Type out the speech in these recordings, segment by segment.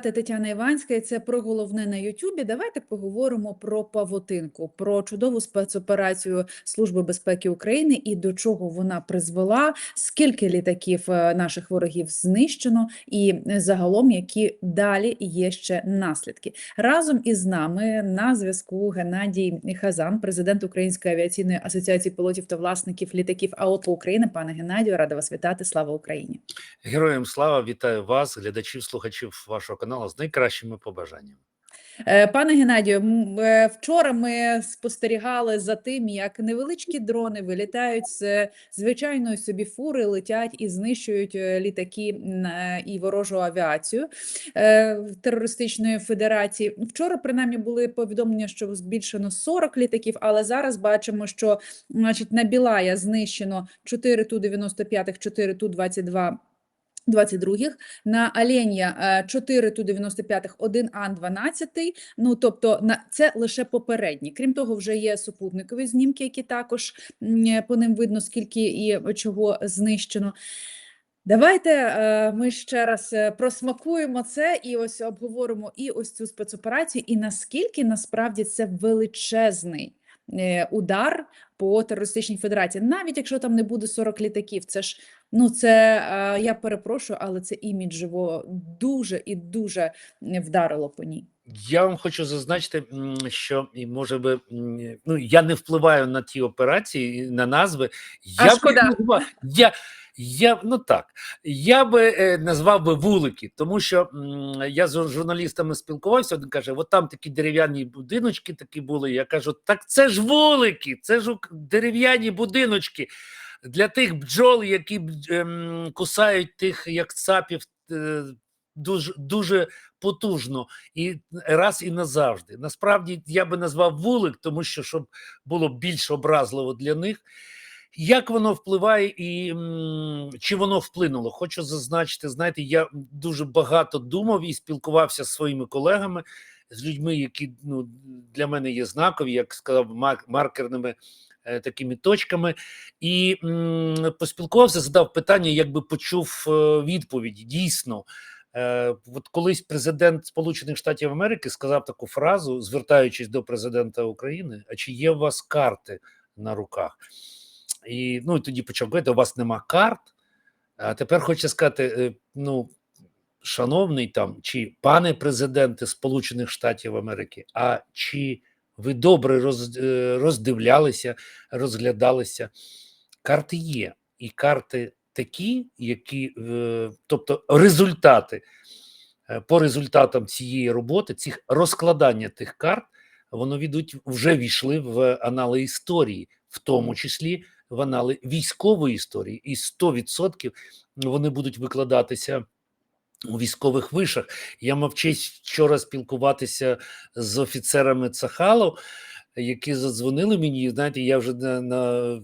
Тетяна Іванська, і це про головне на Ютубі. Давайте поговоримо про павутинку, про чудову спецоперацію Служби безпеки України і до чого вона призвела, скільки літаків е, наших ворогів знищено, і загалом які далі є ще наслідки. Разом із нами на зв'язку Геннадій Хазан, президент Української авіаційної асоціації пілотів та власників літаків АОП України. Пане Геннадію, рада вас вітати. Слава Україні! Героям слава вітаю вас, глядачів, слухачів вашого каналу з найкращими побажаннями. Е, Пане Геннадію, е, вчора ми спостерігали за тим, як невеличкі дрони вилітають з звичайної собі фури, летять і знищують е, літаки е, і ворожу авіацію е, терористичної федерації. Вчора, принаймні, були повідомлення, що збільшено 40 літаків, але зараз бачимо, що значить на Білая знищено 4 Ту-95, 4 Ту-22 22-х, на Оленя е, 4 Ту-95, 1 Ан-12, ну, тобто на це лише попередні. Крім того, вже є супутникові знімки, які також е, по ним видно, скільки і чого знищено. Давайте е, ми ще раз просмакуємо це і ось обговоримо і ось цю спецоперацію, і наскільки насправді це величезний удар по терористичній федерації, навіть якщо там не буде 40 літаків, це ж ну це е, я перепрошую, але це іміджево дуже і дуже е, вдарило по ній. Я вам хочу зазначити, що і може би ну я не впливаю на ті операції, на назви. Я шкода. назвав- я, я ну так, я би е, назвав би вулики, тому що м, я з журналістами спілкувався. Один каже: от там такі дерев'яні будиночки такі були. Я кажу, так це ж вулики, це ж дерев'яні будиночки для тих бджол, які ем, кусають тих як цапів. е, Дуже дуже потужно і раз і назавжди. Насправді я би назвав вулик, тому що щоб було більш образливо для них. Як воно впливає і чи воно вплинуло? Хочу зазначити, знаєте, я дуже багато думав і спілкувався з своїми колегами, з людьми, які ну, для мене є знакові, як сказав, маркерними е, такими точками, і м, поспілкувався, задав питання, якби почув е, відповіді. Дійсно, Е, от колись президент Сполучених Штатів Америки сказав таку фразу, звертаючись до президента України: А чи є у вас карти на руках? І ну і тоді почав говорити: у вас нема карт. А тепер хочу сказати: е, ну, шановний там, чи пане президенте Сполучених Штатів Америки, а чи ви добре роз, е, роздивлялися, розглядалися? Карти є, і карти такі, які, е, тобто результати е, по результатам цієї роботи, цих розкладання тих карт, воно відуть вже війшли в анали історії, в тому числі в анали військової історії, і 100% вони будуть викладатися у військових вишах. Я мав честь вчора спілкуватися з офіцерами Цахалу, які задзвонили мені. Знаєте, я вже на, на,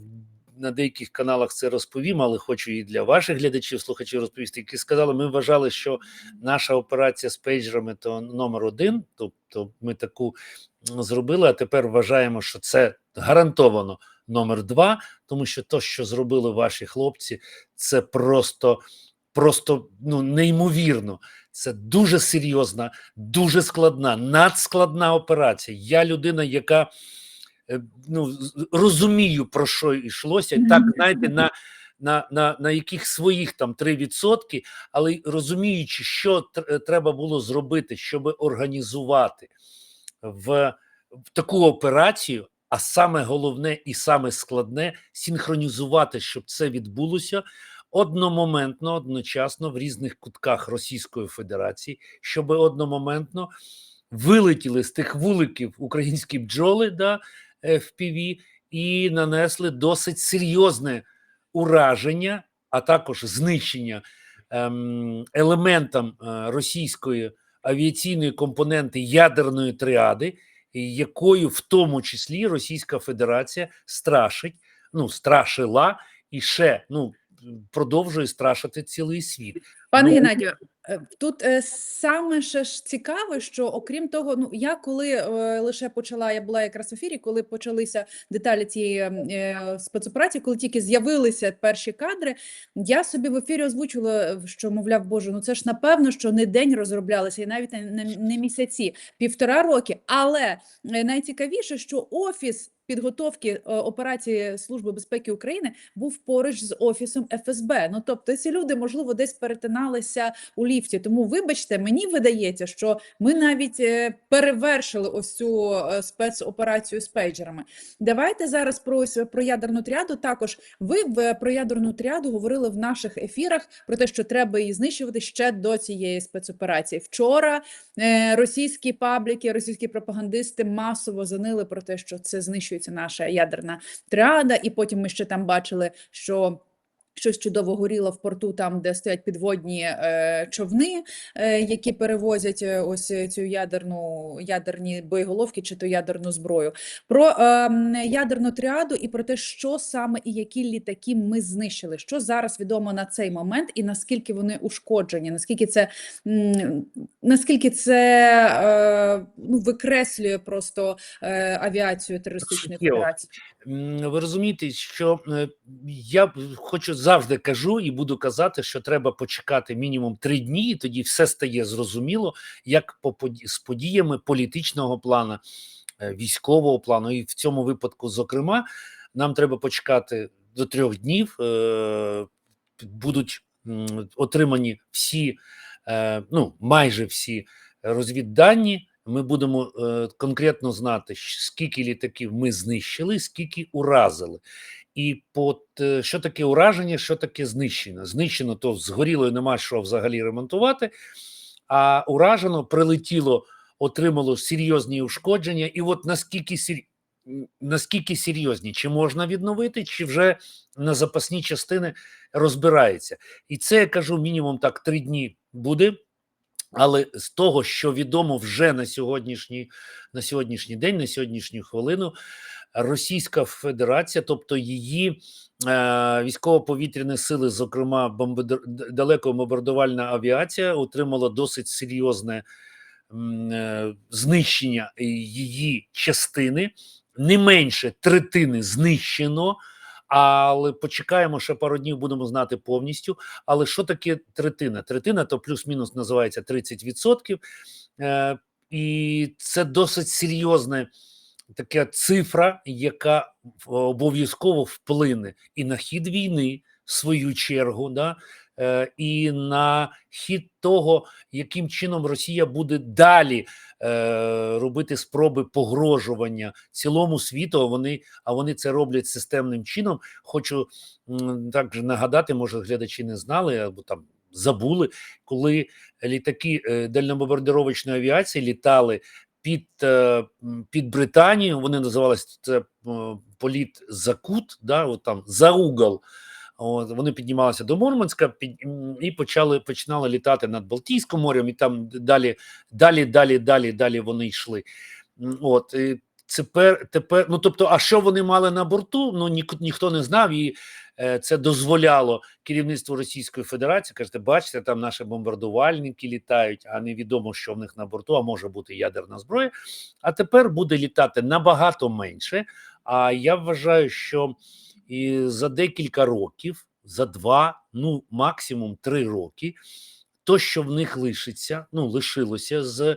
на деяких каналах це розповім, але хочу і для ваших глядачів, слухачів розповісти, які сказали, ми вважали, що наша операція з пейджерами то номер один, тобто ми таку зробили, а тепер вважаємо, що це гарантовано номер два, тому що то, що зробили ваші хлопці, це просто. Просто ну неймовірно, це дуже серйозна, дуже складна, надскладна операція. Я людина, яка ну розумію про що йшлося, так знаєте, на, на, на, на яких своїх там 3%, але розуміючи, що тр- треба було зробити, щоб організувати в, в таку операцію. А саме головне і саме складне синхронізувати, щоб це відбулося одномоментно, одночасно в різних кутках Російської Федерації, щоб одномоментно вилетіли з тих вуликів українські бджоли да, FPV і нанесли досить серйозне ураження, а також знищення ем, елементам е, російської авіаційної компоненти ядерної тріади, якою в тому числі Російська Федерація страшить, ну страшила і ще ну продовжує страшити цілий світ. Пане Ну, Геннадію, е, тут е, саме ще ж цікаве, що окрім того, ну я коли е, лише почала, я була якраз в ефірі, коли почалися деталі цієї е, спецоперації, коли тільки з'явилися перші кадри, я собі в ефірі озвучувала, що мовляв, боже, ну це ж напевно, що не день розроблялися, і навіть не, не, не місяці, півтора роки. Але найцікавіше, що офіс. Підготовки е, операції Служби безпеки України був поруч з офісом ФСБ. Ну тобто, ці люди можливо десь перетиналися у ліфті. Тому, вибачте, мені видається, що ми навіть е, перевершили ось цю е, спецоперацію з пейджерами. Давайте зараз про ось про ядерну тріаду. Також ви в про ядерну тріаду говорили в наших ефірах про те, що треба її знищувати ще до цієї спецоперації. Вчора російські пабліки, російські пропагандисти масово занили про те, що це знищується наша ядерна триада, і потім ми ще там бачили, що. Щось чудово горіло в порту, там де стоять підводні е, човни, е, які перевозять е, ось цю ядерну ядерні боєголовки чи то ядерну зброю. Про е, ядерну тріаду і про те, що саме і які літаки ми знищили. Що зараз відомо на цей момент, і наскільки вони ушкоджені, наскільки це наскільки це е, ну, викреслює просто е, авіацію терористичної операції. Ви розумієте, що е, я хочу завжди кажу і буду казати, що треба почекати мінімум три дні, і тоді все стає зрозуміло, як по поді- з подіями політичного плану, е, військового плану, і в цьому випадку, зокрема, нам треба почекати до трьох днів. е, Будуть отримані всі, ну майже всі розвіддані. Ми будемо е, конкретно знати, скільки літаків ми знищили, скільки уразили. І по т- що таке ураження, що таке знищено. Знищено, то згоріло і нема що взагалі ремонтувати. А уражено прилетіло, отримало серйозні ушкодження. І от наскільки сер... наскільки серйозні, чи можна відновити, чи вже на запасні частини розбирається. І це я кажу мінімум так три дні буде. Але з того, що відомо вже на сьогоднішній, на сьогоднішній день, на сьогоднішню хвилину, Російська Федерація, тобто її е, військово-повітряні сили, зокрема бомбардир... д- далекобомбардувальна авіація, отримала досить серйозне е, знищення її частини, не менше третини знищено. Але почекаємо ще пару днів, будемо знати повністю. Але що таке третина? Третина то плюс-мінус називається 30%. Е, і це досить серйозна така цифра, яка обов'язково вплине і на хід війни, в свою чергу, да, і на хід того, яким чином Росія буде далі е, робити спроби погрожування цілому світу. А вони, а вони це роблять системним чином. Хочу також нагадати, може, глядачі не знали або там забули, коли літаки е, дальнобомбардировочної авіації літали під, е, під Британію. Вони називалися це е, політ за кут, да, от там за угол. От, вони піднімалися до Мурманська під, і почали починали літати над Балтійським морем, і там далі, далі, далі, далі, далі вони йшли. От і тепер, тепер, ну тобто, а що вони мали на борту? Ну ні, ніхто не знав, і е, це дозволяло керівництву Російської Федерації. Кажете, бачите, там наші бомбардувальники літають, а невідомо, що в них на борту, а може бути ядерна зброя. А тепер буде літати набагато менше. А я вважаю, що і за декілька років, за два, ну максимум три роки, то, що в них лишиться, ну лишилося з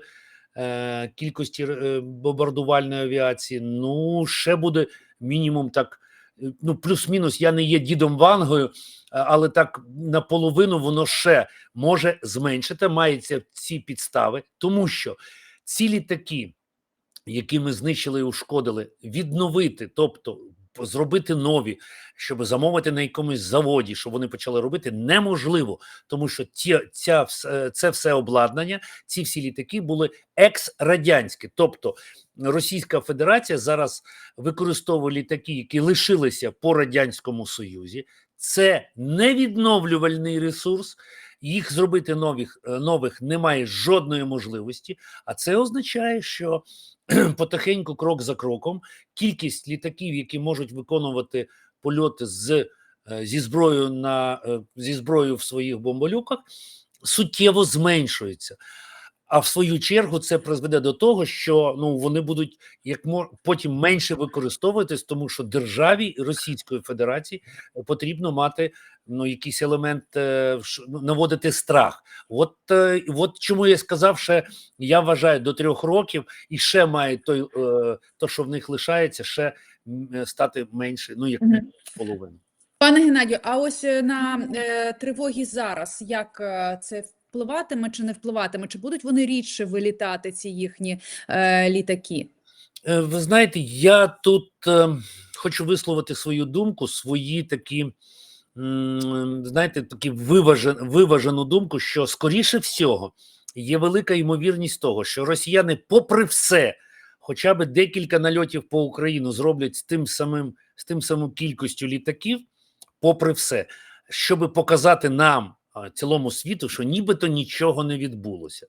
е, кількості е, бомбардувальної авіації, ну ще буде мінімум так. е, Ну, плюс-мінус, я не є дідом Вангою, але так наполовину воно ще може зменшити, мається ці підстави, тому що ці літаки, які ми знищили і ушкодили, відновити, тобто зробити нові, щоб замовити на якомусь заводі, щоб вони почали робити, неможливо, тому що ті, ця, е, це все обладнання, ці всі літаки були екс-радянські. Тобто Російська Федерація зараз використовує літаки, які лишилися по Радянському Союзі. Це невідновлювальний ресурс. Їх зробити нових, е, нових немає жодної можливості, а це означає, що потихеньку, крок за кроком, кількість літаків, які можуть виконувати польоти з е, зі зброєю на е, зі зброєю в своїх бомболюках суттєво зменшується. А в свою чергу це призведе до того, що ну вони будуть як мор потім менше використовуватись, тому що державі Російської Федерації потрібно мати ну якийсь елемент е, ну, наводити страх. От, е, от чому я сказав, що я вважаю до трьох років і ще має той, е, то, що в них лишається, ще е, стати менше, ну як половину. Пане Геннадію, а ось е, на е, тривоги зараз, як е, це впливатиме чи не впливатиме? Чи будуть вони рідше вилітати, ці їхні е, літаки? Е, Ви знаєте, я тут е, хочу висловити свою думку, свої такі, знаєте, такі виважен, виважену думку, що скоріше всього є велика ймовірність того, що росіяни, попри все, хоча б декілька нальотів по Україну зроблять з тим самим, з тим самим кількістю літаків, попри все, щоб показати нам, цілому світу, що нібито нічого не відбулося.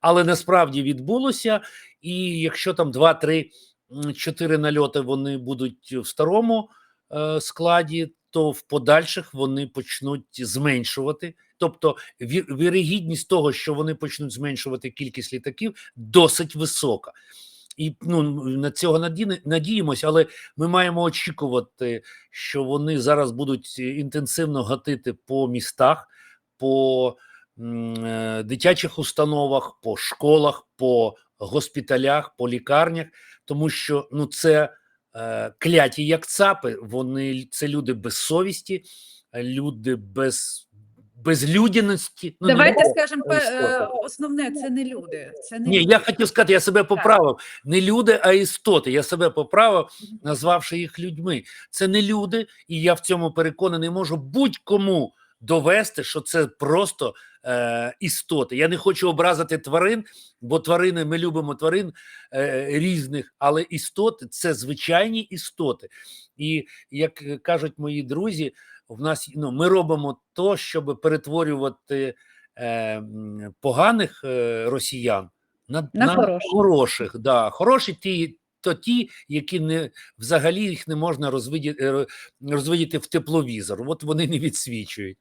Але насправді відбулося, і якщо там 2-3 м, чотири нальоти вони будуть в старому е, складі, то в подальших вони почнуть зменшувати. Тобто ві- вірогідність того, що вони почнуть зменшувати кількість літаків, досить висока. І ну, на цього наді- надіємось, але ми маємо очікувати, що вони зараз будуть інтенсивно гатити по містах, по е, дитячих установах, по школах, по госпіталях, по лікарнях, тому що ну це е, кляті як цапи. Вони це люди без совісті, люди без безлюдяності. Ну, Давайте скажемо е, основне, це не люди. Це не Ні, люди. я хотів сказати, я себе поправив. Не люди, а істоти. Я себе поправив, назвавши їх людьми. Це не люди, і я в цьому переконаний можу будь-кому довести, що це просто е, істоти. Я не хочу образити тварин, бо тварини ми любимо тварин е, різних, але істоти це звичайні істоти. І як кажуть мої друзі, в нас ну, ми робимо то, щоб перетворювати е, поганих е, росіян на, На хороших. хороших. Да. Хороші ті, то ті, які не взагалі їх не можна розвидіти, розвидіти в тепловізор. От вони не відсвічують.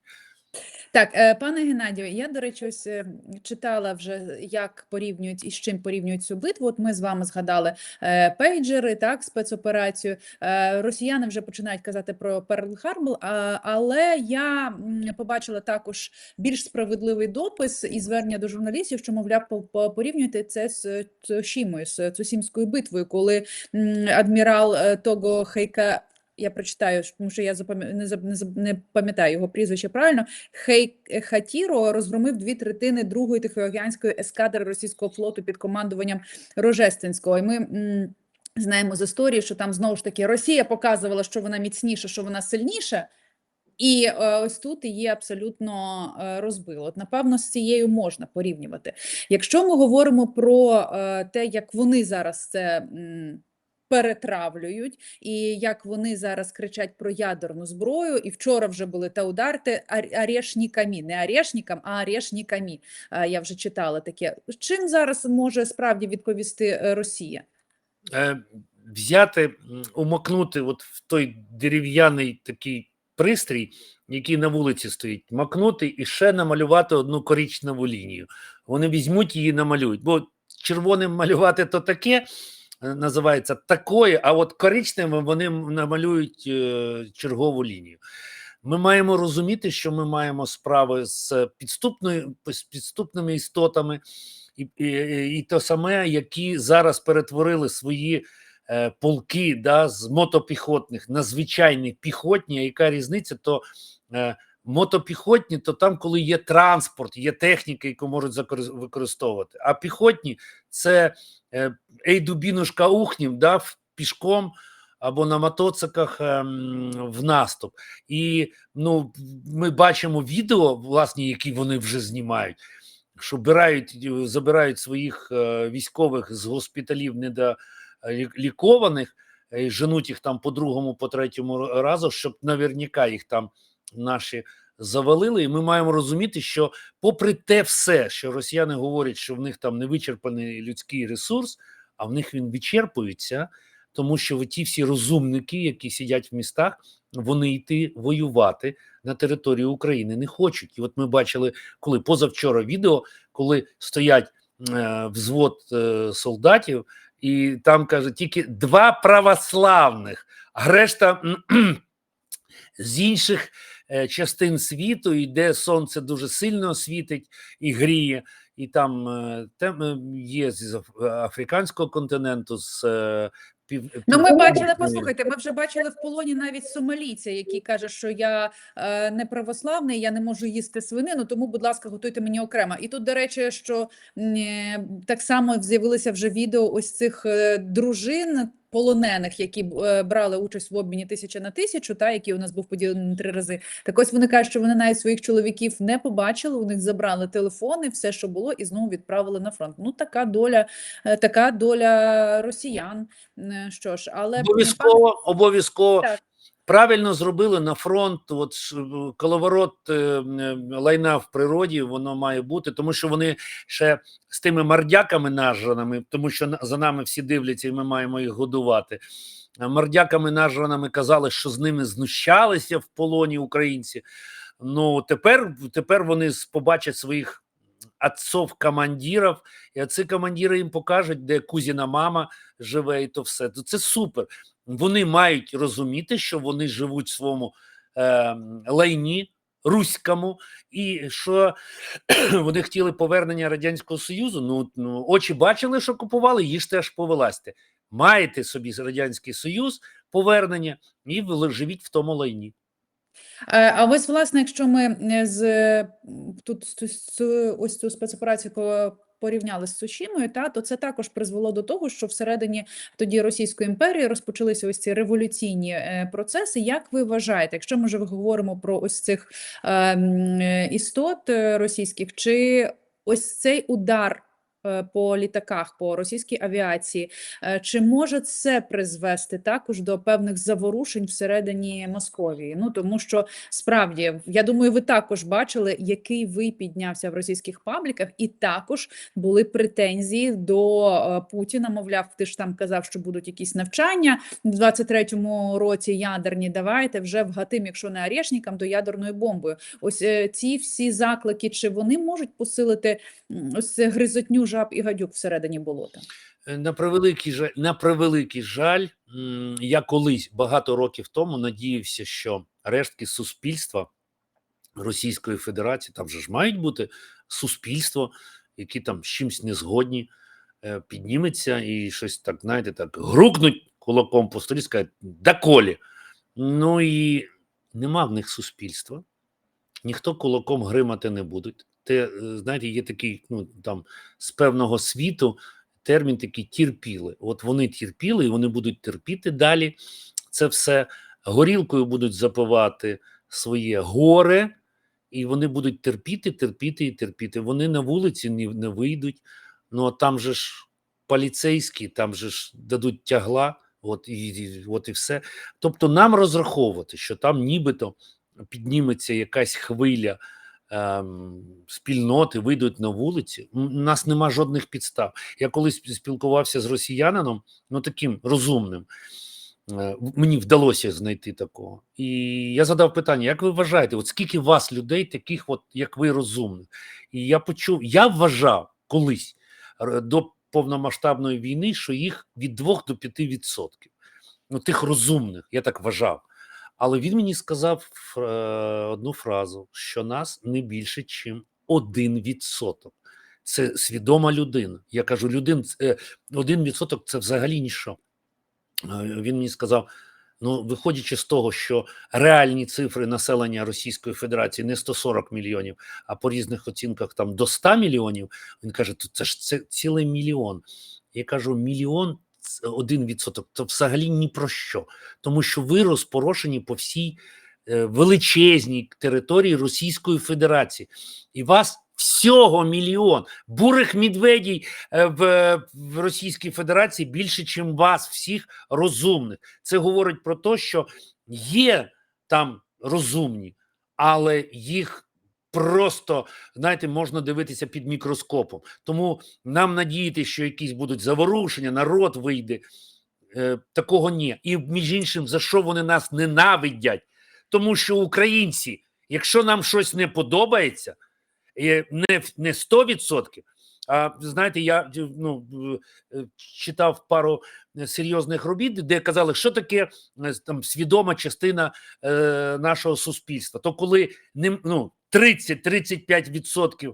Так, е, пане Геннадію, я, до речі, ось е, читала вже, як порівнюють і з чим порівнюють цю битву. От ми з вами згадали е, пейджери, так, спецоперацію. Е, Росіяни вже починають казати про Перл Харбл, але я побачила також більш справедливий допис і звернення до журналістів, що, мовляв, по- по- порівнюйте це з Цусімою, з Цусімською битвою, коли адмірал Того Хейка. Я прочитаю, тому що я не, пам'ятаю його прізвище правильно. Хей Хатіро розгромив дві третини другої тихоокеанської ескадри російського флоту під командуванням Рожестинського. І ми знаємо з історії, що там знову ж таки Росія показувала, що вона міцніша, що вона сильніша. І е, ось тут її абсолютно е, розбило. От, напевно, з цією можна порівнювати. Якщо ми говоримо про е, те, як вони зараз це перетравлюють, і як вони зараз кричать про ядерну зброю, і вчора вже були та ударти арешнікамі, не арешнікам, а арешнікамі. Е, Я вже читала таке. Чим зараз може справді відповісти е, Росія? Е, взяти, умокнути от в той дерев'яний такий пристрій, який на вулиці стоїть, макнути і ще намалювати одну коричневу лінію. Вони візьмуть її, намалюють. Бо червоним малювати то таке називається такое, а от коричневим вони намалюють е, чергову лінію. Ми маємо розуміти, що ми маємо справи з підступними істотами, і, і, і то саме, які зараз перетворили свої е, полки да, з мотопіхотних на звичайні піхотні. Яка різниця? То е, мотопіхотні, то там, коли є транспорт, є техніка, яку можуть використовувати. А піхотні це е, ейдубінушка ухнім, да, пішком або на мотоциклах ем, в наступ. І ну, ми бачимо відео, власне, які вони вже знімають що бирають, е, забирають своїх е, військових з госпіталів недолікованих, і женуть їх там по другому, по третьому разу, щоб наверняка їх там наші завалили. І ми маємо розуміти, що, попри те все, що росіяни говорять, що в них там невичерпаний людський ресурс, а в них він вичерпується, тому що ті всі розумники, які сидять в містах, вони йти воювати на територію України не хочуть. І от ми бачили, коли позавчора відео, коли стоять е, взвод е, солдатів, і там каже тільки два православних, а решта з інших частин світу, і де сонце дуже сильно світить і гріє, і там, е, там е, є з африканського континенту, з е, пів, Ну, ми бачили, послухайте, ми вже бачили в полоні навіть сомалійця, який каже, що я е, не православний, я не можу їсти свинину, тому, будь ласка, готуйте мені окремо. І тут, до речі, що е, так само з'явилися вже відео ось цих е, дружин. Полонених, які е, брали участь в обміні тисяча на тисячу, та які у нас був поділений на три рази. Так ось вони кажуть, що вони навіть своїх чоловіків не побачили. У них забрали телефони, все, що було, і знову відправили на фронт. Ну така доля, е, така доля росіян. Е, Що ж, але Обов'язково, обов'язково. Правильно зробили на фронт. От е, коловорот е, лайна в природі, воно має бути, тому що вони ще з тими мордяками нажраними, тому що за нами всі дивляться, і ми маємо їх годувати. Мордяками нажраними казали, що з ними знущалися в полоні українці. Ну тепер, тепер вони побачать своїх отцов командирів, і ці командири їм покажуть, де кузіна мама живе, і то все. То Це супер. Вони мають розуміти, що вони живуть в своєму е, лайні руському, і що вони хотіли повернення Радянського Союзу. Ну, ну очі бачили, що купували, їжте аж повилазьте. Маєте собі Радянський Союз, повернення, і живіть в тому лайні. Е, А ось, власне, якщо ми е, з тут з- ось цю спецоперацію порівняли з Сушімою, та то це також призвело до того, що всередині тоді Російської імперії розпочалися ось ці революційні е, процеси. Як ви вважаєте, якщо ми вже говоримо про ось цих е, е, істот російських, чи ось цей удар? Е, По літаках, по російській авіації, Е, Чи може це призвести також до певних заворушень всередині Московії? Ну тому що справді я думаю, ви також бачили, який ви піднявся в російських пабліках, і також були претензії до е, Путіна. Мовляв, ти ж там казав, що будуть якісь навчання в 23-му році ядерні. Давайте вже вгатим, якщо не арешникам, то ядерною бомбою. Ось ці всі заклики, чи вони можуть посилити ось гризотню жаб і гадюк всередині болота? Е, На превеликий жаль, на превеликий жаль, я колись багато років тому надіявся, що рештки суспільства Російської Федерації, там же ж мають бути суспільство, які там з чимсь не згодні, е, підніметься і щось так, знаєте, так грукнуть кулаком по столі, скажуть доколі. Ну і нема в них суспільства, ніхто кулаком гримати не буде. Те, е, знаєте, є такий, ну там з певного світу термін такий терпіли. От вони терпіли, і вони будуть терпіти далі. Це все горілкою будуть запивати своє горе, і вони будуть терпіти, терпіти і терпіти. Вони на вулиці не, не вийдуть. Ну а там же ж поліцейські, там же ж дадуть тягла. От і, і от і все. Тобто, нам розраховувати, що там нібито підніметься якась хвиля спільноти, вийдуть на вулиці. У нас нема жодних підстав. Я колись спілкувався з росіянином, ну таким розумним. Е, Мені вдалося знайти такого. І я задав питання: як ви вважаєте, от скільки вас людей, таких, от як ви, розумних? І я почув, я вважав колись до повномасштабної війни, що їх від 2 до 5 відсотків. Ну, тих розумних, я так вважав. Але він мені сказав одну фразу: що нас не більше, ніж 1%. Це свідома людина. Я кажу, людин, е, 1% це взагалі ніщо. Е, Він мені сказав: ну, виходячи з того, що реальні цифри населення Російської Федерації не 140 мільйонів, а по різних оцінках там до 100 мільйонів, він каже, то це ж це цілий мільйон. Я кажу, мільйон один відсоток, то взагалі ні про що, тому що ви розпорошені по всій е, величезній території Російської Федерації, і вас всього мільйон. Бурих медведій е, в, в Російській Федерації більше, ніж вас, всіх розумних. Це говорить про те, що є там розумні, але їх просто знаєте, можна дивитися під мікроскопом. Тому нам надіяти, що якісь будуть заворушення, народ вийде. Е, такого ні. І між іншим, за що вони нас ненавидять? Тому що українці, якщо нам щось не подобається, не, не 100%, а знаєте, я ну, е, читав пару серйозних робіт, де казали, що таке е, там свідома частина е, нашого суспільства. То коли не, ну, 30-35%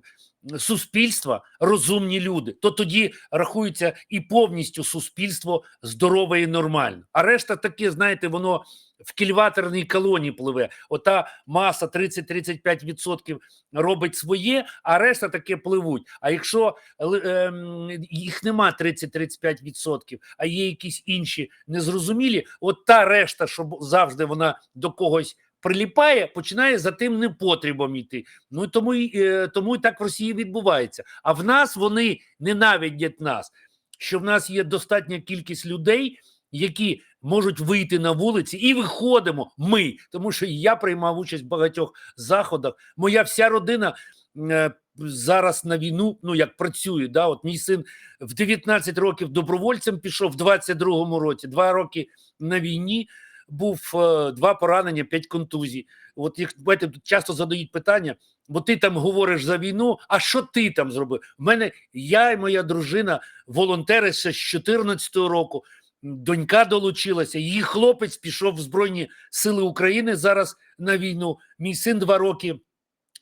суспільства розумні люди, то тоді рахується і повністю суспільство здорове і нормальне. А решта таке, знаєте, воно в кільваторній колонії пливе. Ота маса 30-35% робить своє, а решта таке пливуть. А якщо ли- ем, їх нема 30-35%, а є якісь інші незрозумілі, от та решта, що завжди вона до когось приліпає, починає за тим непотребом йти. Ну тому і е, тому і так в Росії відбувається. А в нас вони ненавидять нас, що в нас є достатня кількість людей, які можуть вийти на вулиці, і виходимо ми, тому що я приймав участь в багатьох заходах. Моя вся родина. е, Зараз на війну, ну як працює, да, от мій син в 19 років добровольцем пішов, в 22-му році, два роки на війні, був е, два поранення, п'ять контузій. От їх бачите, часто задають питання, бо ти там говориш за війну. А що ти там зробив? В мене я і моя дружина, волонтери ще з 14-го року. Донька долучилася, її хлопець пішов в Збройні Сили України зараз на війну. Мій син два роки.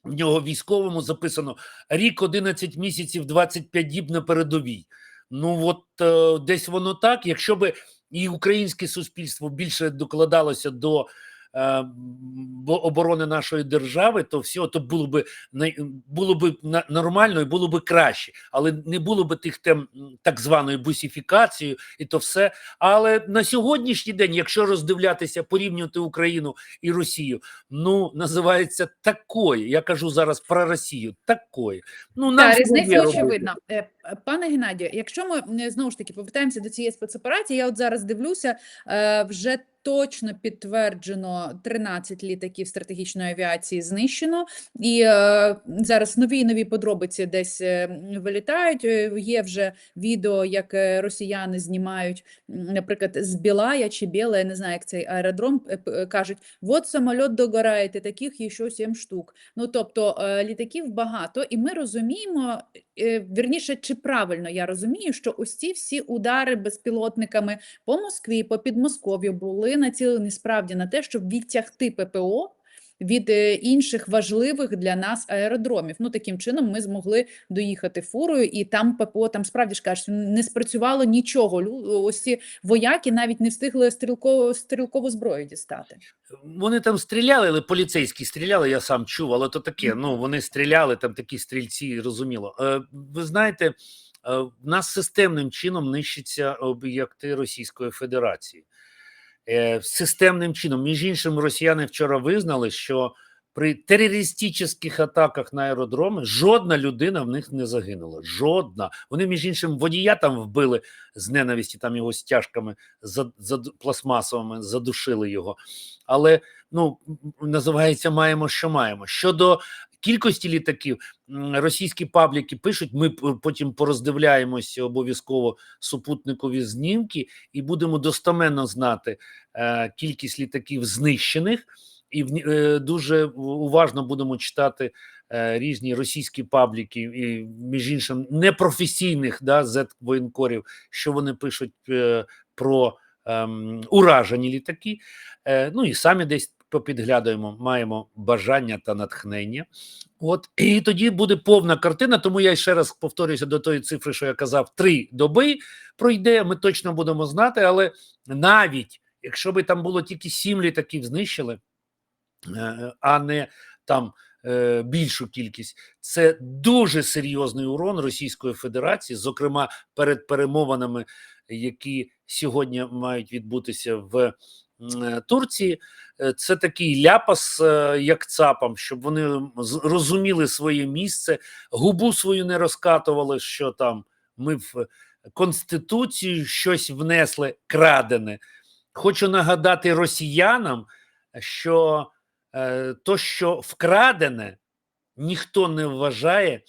В нього військовому записано рік 11 місяців, 25 діб на передовій. Ну от е, десь воно так. Якщо би і українське суспільство більше докладалося до оборони нашої держави, то все то було би було би на- нормально і було би краще, але не було би тих тем так званої бусифікації, і то все. Але на сьогоднішній день, якщо роздивлятися, порівнювати Україну і Росію, ну називається такої. Я кажу зараз про Росію. Такої. Ну нам Так, своє різниця очевидна. Е, Пане Геннадію, якщо ми е, знову ж таки повертаємося до цієї спецоперації, я от зараз дивлюся, е, вже точно підтверджено 13 літаків стратегічної авіації знищено, і е, зараз нові нові подробиці десь е, вилітають. Е, Є вже відео, як е, росіяни знімають, наприклад, з Білая чи Біла, я не знаю, як цей аеродром кажуть, от самоліт догорає, таких ще 7 штук. Ну тобто літаків багато, і ми розуміємо, вірніше, чи правильно я розумію, що ось ці всі удари безпілотниками по Москві, по Підмосков'ю були націлені справді на те, щоб відтягти ППО. Від е, інших важливих для нас аеродромів. Ну таким чином ми змогли доїхати фурою, і там ППО там справді ж кажуть, не спрацювало нічого. Ось ці вояки навіть не встигли стрілкову стрілкову зброю дістати. Вони там стріляли, але поліцейські стріляли, я сам чув, але то таке. Ну вони стріляли, там такі стрільці, розуміло. Е, ви знаєте, е, в нас системним чином нищаться об'єкти Російської Федерації. Е, системним чином. Між іншим, росіяни вчора визнали, що при терористичних атаках на аеродроми жодна людина в них не загинула. Жодна. Вони, між іншим, водія там вбили з ненависті, там його стяжками за, пластмасовими задушили його. Але ну називається маємо, що маємо. Щодо кількості літаків, російські пабліки пишуть. Ми потім пороздивляємося обов'язково супутникові знімки і будемо достоменно знати е, кількість літаків знищених. І е, дуже уважно будемо читати е, різні російські пабліки, і між іншим непрофесійних да, зет-воєнкорів, що вони пишуть про ем, уражені літаки. Ну і самі десь попідглядаємо, маємо бажання та натхнення. От і тоді буде повна картина. Тому я ще раз повторюся до тої цифри, що я казав: три доби пройде. Ми точно будемо знати, але навіть якщо би там було тільки сім літаків знищили, е, а не там е, більшу кількість, це дуже серйозний урон Російської Федерації, зокрема перед перемовинами, які сьогодні мають відбутися в Турції. Е, Це такий ляпас, е, як цапам, щоб вони розуміли своє місце, губу свою не розкатували, що там ми в Конституцію щось внесли крадене. Хочу нагадати росіянам, що е, то, що вкрадене, ніхто не вважає,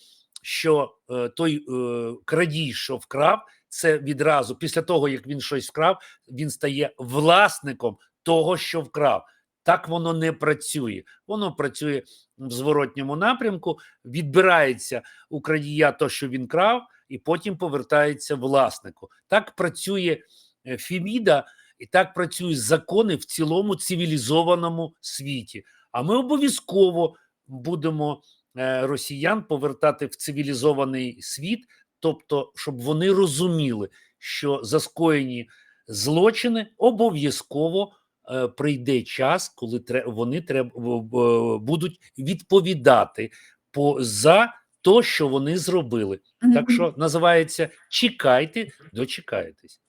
що е, той е, крадій, що вкрав, це відразу після того, як він щось вкрав, він стає власником того, що вкрав. Так воно не працює. Воно працює в зворотньому напрямку, відбирається у крадія то, що він крав, і потім повертається власнику. Так працює е, Феміда, і так працюють закони в цілому цивілізованому світі. А ми обов'язково будемо е, росіян повертати в цивілізований світ, тобто, щоб вони розуміли, що за скоєні злочини обов'язково е, прийде час, коли тре, вони треб, в- будуть відповідати по за то, що вони зробили. Так що називається чекайте, дочекаєтесь.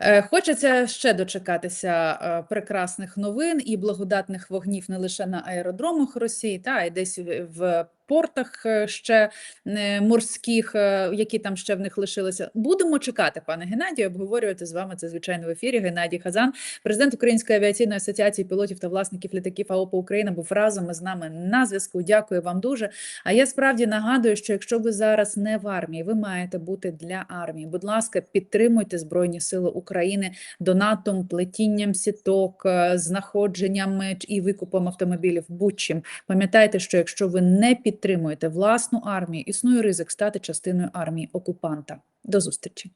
Е, Хочеться ще дочекатися е, прекрасних новин і благодатних вогнів не лише на аеродромах Росії, та й десь в портах е, ще е, морських, е, які там ще в них лишилися. Будемо чекати, пане Геннадію, обговорювати з вами це звичайно в ефірі. Геннадій Хазан, президент Української авіаційної асоціації пілотів та власників літаків АОП Україна, був разом із нами на зв'язку. Дякую вам дуже. А я справді нагадую, що якщо ви зараз не в армії, ви маєте бути для армії. Будь ласка, підтримуйте Збройні Сили України донатом, плетінням сіток, знаходженням і викупом автомобілів. Будь-чим. Пам'ятайте, що якщо ви не підтримуєте власну армію, існує ризик стати частиною армії окупанта. До зустрічі.